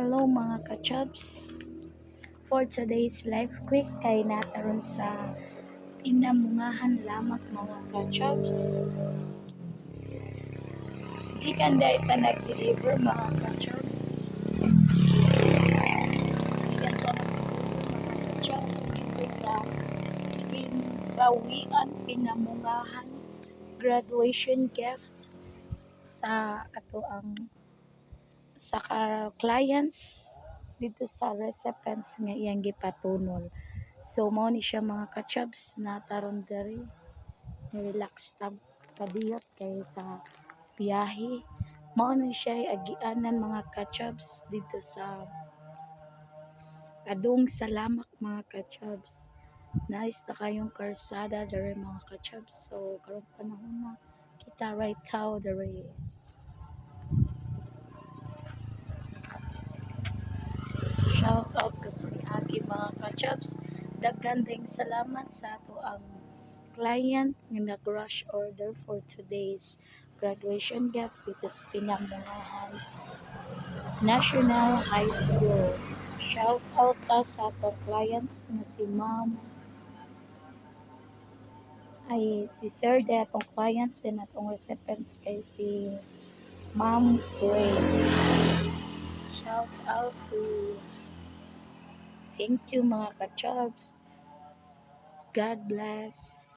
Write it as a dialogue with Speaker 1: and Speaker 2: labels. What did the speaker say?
Speaker 1: Hello mga kachubs. For today's life quick kay nataron sa pinamungahan lamang mga kachubs. Ikan dahil ta nag-deliver mga kachubs. Ikan ta nag-deliver mga kachubs dito sa pinawian pinamungahan graduation gift sa ato ang sa clients dito sa recipients nga iyang gipatunol. So mao ni siya mga kachubs na taron diri relax tab kadiyot kay sa biyahe. Mao ni siya agianan mga kachubs dito sa Kadung Salamak mga kachubs. Nice na kayong karsada diri mga kachubs. So karon panahon na kita right now diri is Ko sa aking mga kachubs. Daghan ding salamat sa ato ang client nga nag-rush order for today's graduation gift dito sa Pinangungahan National High School. Shout out ta sa ato clients na si Ma'am ay si Sir de atong clients din atong recipients kay si Ma'am Grace. Shout out to Thank you mga kachubs. God bless.